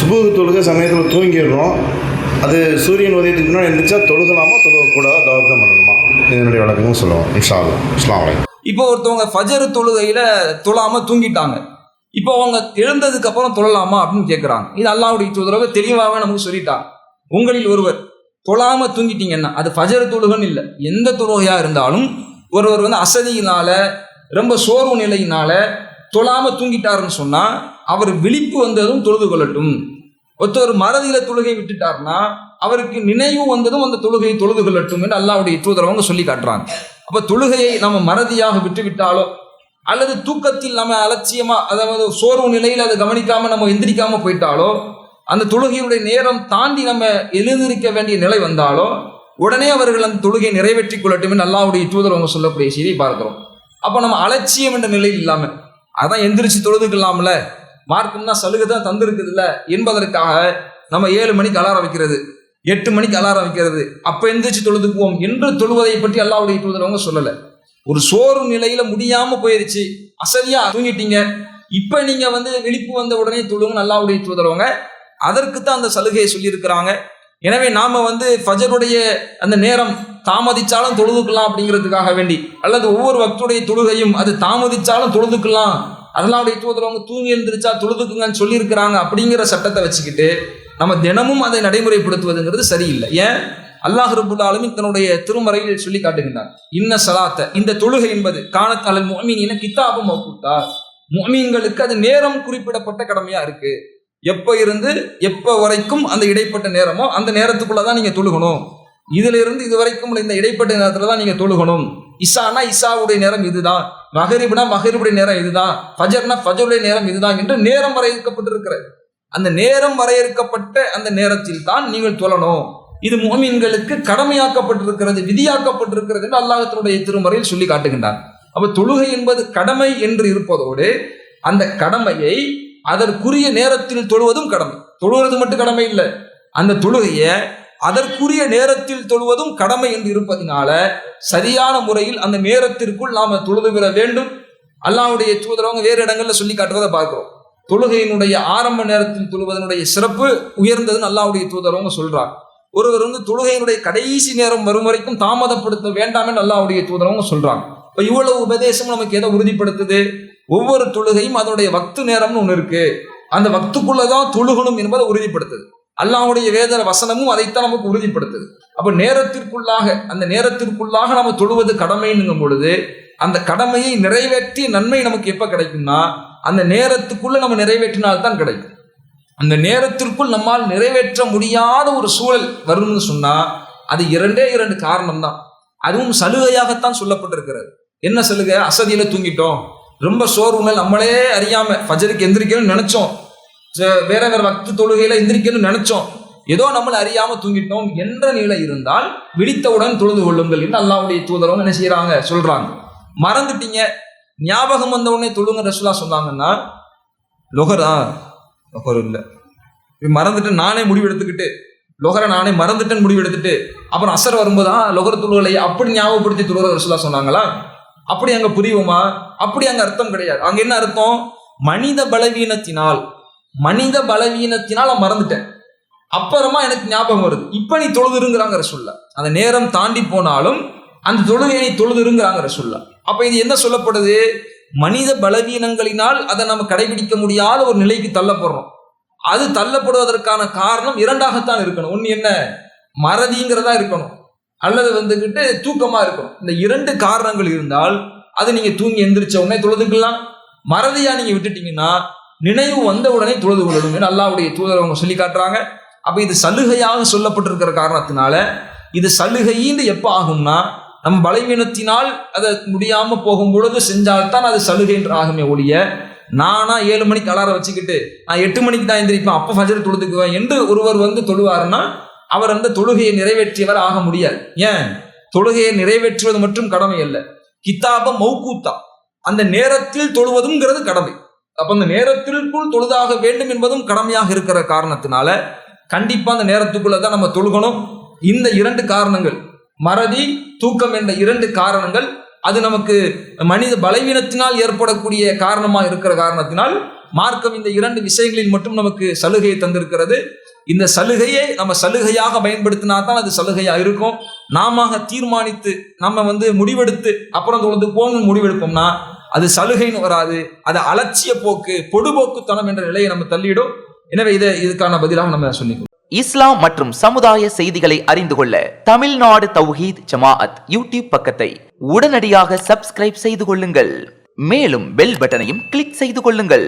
சுபுகு தொழுகை சமயத்தில் தூங்கிடுறோம். அது சூரியன் உதயத்துக்கு முன்னாடி எழுந்திரிச்சா தொழுகலாமா தொழுகக்கூடாது தவர்த்தம் பண்ணணுமா? இதனுடைய வழக்கமும் சொல்லுவோம். இன்ஷா இஸ்லாம் வலைக்கம் இப்போ ஒருத்தவங்க ஃபஜர் தொழுகையில தொழாம தூங்கிட்டாங்க. இப்போ அவங்க எழுந்ததுக்கு அப்புறம் தொழலாமா அப்படின்னு கேட்குறாங்க இது அல்லாவுடைய தூதரவை தெளிவாக நமக்கு சொல்லிட்டாங்க. உங்களில் ஒருவர் தொழாம தூங்கிட்டீங்கன்னா அது ஃபஜர் தொழுகன்னு இல்லை. எந்த தொழுகையா இருந்தாலும் ஒருவர் வந்து அசதியினால ரொம்ப சோர்வு நிலையினால தொழாம தூங்கிட்டாருன்னு சொன்னா அவர் விழிப்பு வந்ததும் தொழுது கொள்ளட்டும். ஒருத்தர் மறதியில தொழுகை விட்டுட்டாருன்னா அவருக்கு நினைவு வந்ததும் அந்த தொழுகையை தொழுது கொள்ளட்டும் என்று அல்லாவுடைய தூதரவங்க சொல்லி காட்டுறாங்க. அப்ப தொழுகையை நம்ம மறதியாக விட்டுவிட்டாலோ அல்லது தூக்கத்தில் நம்ம அலட்சியமா அதாவது சோர்வு நிலையில் அதை கவனிக்காம நம்ம எந்திரிக்காம போயிட்டாலோ அந்த தொழுகையுடைய நேரம் தாண்டி நம்ம எழுந்திருக்க வேண்டிய நிலை வந்தாலோ உடனே அவர்கள் அந்த தொழுகையை நிறைவேற்றி கொள்ளட்டும் என்று அல்லாவுடைய தூதரவங்க சொல்லக்கூடிய செய்தியை பார்க்கிறோம். அப்போ நம்ம அலட்சியம் என்ற நிலையில் இல்லாமல் அதான் எந்திரிச்சு தொழுதுக்கலாம்ல. மார்க்கம்னா சலுகை தான் தந்திருக்குதுல்ல. என்பதற்காக நம்ம ஏழு மணிக்கு அலாரம் வைக்கிறது எட்டு மணிக்கு அலாரம் வைக்கிறது. அப்போ எந்திரிச்சு தொழுதுக்குவோம் என்று தொழுவதை பற்றி அல்லாவுடைய தூதரவங்க சொல்லலை. ஒரு சோறு நிலையில முடியாம போயிருச்சு. அசதியா தூங்கிட்டீங்க. இப்ப நீங்க வந்து விழிப்பு வந்த உடனே தொழுங்க அல்லாவுடைய தூதரவங்க அதற்கு தான் அந்த சலுகையை சொல்லியிருக்கிறாங்க. எனவே நாம வந்து ஃபஜருடைய அந்த நேரம் தாமதிச்சாலும் தொழுதுக்கலாம் அப்படிங்கிறதுக்காக வேண்டி அல்லது ஒவ்வொரு பக்துடைய தொழுகையும் அது தாமதிச்சாலும் தொழுதுக்கலாம். அதெல்லாவுடைய தூதரவங்க தூங்கி எழுந்திரிச்சா தொழுதுக்குங்கன்னு சொல்லியிருக்கிறாங்க அப்படிங்கிற சட்டத்தை வச்சுக்கிட்டு நம்ம தினமும் அதை நடைமுறைப்படுத்துவதுங்கிறது சரியில்லை. ஏன்? அல்லாஹ் ரபுல் தன்னுடைய திருமறையில் சொல்லி காட்டுகின்றார் இன்ன சலாத்த இந்த தொழுகை என்பது காணத் மோமீன் என கித்தாபம் மௌகூத்தா. முஅமீன்களுக்கு அது நேரம் குறிப்பிடப்பட்ட கடமையா இருக்கு. எப்போ இருந்து எப்போ வரைக்கும் அந்த இடைப்பட்ட நேரமோ அந்த நேரத்துக்குள்ளே தான் நீங்க தொழுகணும். இதிலிருந்து இதுவரைக்கும் இது வரைக்கும் இந்த இடைப்பட்ட நேரத்தில் தான் நீங்கள் தொழுகணும். இசானா இசாவுடைய நேரம் இதுதான். மகரிபுனா மகரிபுடைய நேரம் இதுதான். ஃபஜர்னா ஃபஜருடைய நேரம் இதுதான் என்று நேரம் வரையறுக்கப்பட்டிருக்கிறது அந்த நேரம் வரையறுக்கப்பட்ட அந்த நேரத்தில் தான் நீங்கள் தொழணும். இது முகமீன்களுக்கு கடமையாக்கப்பட்டிருக்கிறது விதியாக்கப்பட்டிருக்கிறது என்று அல்லாஹத்தினுடைய திருமறையில் சொல்லி காட்டுகின்றார் அப்போ தொழுகை என்பது கடமை என்று இருப்பதோடு அந்த கடமையை அதற்குரிய நேரத்தில் தொழுவதும் கடமை. தொழுவது மட்டும் கடமை இல்லை. அந்த தொழுகையை அதற்குரிய நேரத்தில் தொழுவதும் கடமை என்று இருப்பதினால சரியான முறையில் அந்த நேரத்திற்குள் நாம தொழுது பெற வேண்டும். அல்லாவுடைய தூதரவங்க வேறு இடங்களில் சொல்லி காட்டுவதை பார்க்கிறோம். தொழுகையினுடைய ஆரம்ப நேரத்தில் தொழுவதனுடைய சிறப்பு உயர்ந்ததுன்னு அல்லாவுடைய தூதரவங்க சொல்றாங்க. ஒருவர் வந்து தொழுகையினுடைய கடைசி நேரம் வரும் வரைக்கும் தாமதப்படுத்த வேண்டாம் என்று அல்லாவுடைய தூதரவங்க சொல்றாங்க. இப்ப இவ்வளவு உபதேசம் நமக்கு எதை உறுதிப்படுத்துது? ஒவ்வொரு தொழுகையும் அதனுடைய வக்து நேரம்னு ஒன்று இருக்கு. அந்த வக்துக்குள்ளதான் தொழுகணும் என்பதை உறுதிப்படுத்துது. அல்லாவுடைய வேத வசனமும் அதைத்தான் நமக்கு உறுதிப்படுத்துது. அப்போ நேரத்திற்குள்ளாக அந்த நேரத்திற்குள்ளாக நம்ம தொழுவது கடமைன்னுங்கும் பொழுது அந்த கடமையை நிறைவேற்றிய நன்மை நமக்கு எப்போ கிடைக்கும்னா அந்த நேரத்துக்குள்ள நம்ம நிறைவேற்றினால்தான் கிடைக்கும். அந்த நேரத்திற்குள் நம்மால் நிறைவேற்ற முடியாத ஒரு சூழல் வரும்னு சொன்னால் அது இரண்டே இரண்டு காரணம் தான் அதுவும் சலுகையாகத்தான் சொல்லப்பட்டிருக்கிறது. என்ன சலுகை? அசதியில் தூங்கிட்டோம். ரொம்ப சோர்வுணல் நம்மளே அறியாமல் ஃபஜருக்கு எந்திரிக்கணும்னு நினச்சோம். வேற வேற வக்து தொழுகையில எந்திரிக்கணும்னு நினைச்சோம். ஏதோ நம்மளை அறியாம தூங்கிட்டோம் என்ற நிலை இருந்தால் விழித்தவுடன் தொழுது கொள்ளுங்கள் என்று அல்லாவுடைய தூதரவங்க என்ன செய்யறாங்க சொல்றாங்க. மறந்துட்டீங்க. ஞாபகம் வந்த உடனே தொழுங்க ரசுலா சொன்னாங்கன்னா லொகரா லொகர் இல்லை. மறந்துட்டு நானே முடிவு எடுத்துக்கிட்டு லொகரை நானே மறந்துட்டேன்னு முடிவு எடுத்துட்டு அப்புறம் அசர் வரும்போது லொகர லொகர் தொழுகளை அப்படி ஞாபகப்படுத்தி தொழுகிற ரசுலா சொன்னாங்களா? அப்படி அங்க புரியுமா? அப்படி அங்க அர்த்தம் கிடையாது. அங்க என்ன அர்த்தம்? மனித பலவீனத்தினால் மனித பலவீனத்தினால் நான் மறந்துட்டேன். அப்புறமா எனக்கு ஞாபகம் வருது. இப்போ நீ தொழுதுருங்கிறாங்க சொல்ல. அந்த நேரம் தாண்டி போனாலும் அந்த தொழுகையை நீ தொழுதுருங்கிறாங்க சொல்ல. அப்போ இது என்ன சொல்லப்படுது? மனித பலவீனங்களினால் அதை நம்ம கடைபிடிக்க முடியாத ஒரு நிலைக்கு தள்ளப்படுறோம். அது தள்ளப்படுவதற்கான காரணம் இரண்டாகத்தான் இருக்கணும். ஒன்று என்ன? மறதிங்கிறதா இருக்கணும். அல்லது வந்துக்கிட்டு தூக்கமாக இருக்கணும். இந்த இரண்டு காரணங்கள் இருந்தால் அது நீங்கள் தூங்கி எந்திரிச்ச உடனே தொழுதுக்கலாம். மறதியாக நீங்கள் விட்டுட்டீங்கன்னா நினைவு வந்தவுடனே தொழுது கொள்ளணும் அல்லாவுடைய தூதர் அவங்க சொல்லி காட்டுறாங்க. அப்போ இது சலுகையாக சொல்லப்பட்டிருக்கிற காரணத்தினால இது சலுகைன்னு எப்போ ஆகும்னா நம் பலவீனத்தினால் அதை முடியாமல் போகும் பொழுது செஞ்சால்தான் அது சலுகை என்று ஆகுமே ஒழிய நானா ஏழு மணிக்கு அலாரம் வச்சுக்கிட்டு நான் எட்டு மணிக்கு தான் எந்திரிப்பேன் அப்போ ஃபஜர் தொழுதுக்குவேன் என்று ஒருவர் வந்து தொழுவாருன்னா அவர் அந்த தொழுகையை நிறைவேற்றியவர் ஆக முடியாது. ஏன்? தொழுகையை நிறைவேற்றுவது மட்டும் கடமை அல்ல. கித்தாப மௌக்கூத்தா அந்த நேரத்தில் தொழுவதுங்கிறது கடமை. அப்போ அந்த நேரத்திற்குள் தொழுதாக வேண்டும் என்பதும் கடமையாக இருக்கிற காரணத்தினால கண்டிப்பாக அந்த நேரத்துக்குள்ளே தான் நம்ம தொழுகணும். இந்த இரண்டு காரணங்கள் மறதி தூக்கம் என்ற இரண்டு காரணங்கள் அது நமக்கு மனித பலவீனத்தினால் ஏற்படக்கூடிய காரணமாக இருக்கிற காரணத்தினால் மார்க்கம் இந்த இரண்டு விஷயங்களில் மட்டும் நமக்கு சலுகையை தந்திருக்கிறது. இந்த சலுகையை நம்ம சலுகையாக பயன்படுத்தினா தான் அது சலுகையாக இருக்கும். நாம தீர்மானித்து நம்ம வந்து முடிவெடுத்து அப்புறம் தொழுது போகணும்னு முடிவெடுப்போம்னா அது சலுகைன்னு வராது அது அலட்சிய போக்கு பொடுபோக்குத்தனம் என்ற நிலையை நம்ம தள்ளிடும். எனவே இதை இதுக்கான பதிலாக நம்ம சொல்லிக்கொள்வோம் இஸ்லாம் மற்றும் சமுதாய செய்திகளை அறிந்து கொள்ள தமிழ்நாடு தௌஹீத் ஜமாஅத் யூடியூப் பக்கத்தை உடனடியாக சப்ஸ்கிரைப் செய்து கொள்ளுங்கள். மேலும் பெல் பட்டனையும் கிளிக் செய்து கொள்ளுங்கள்.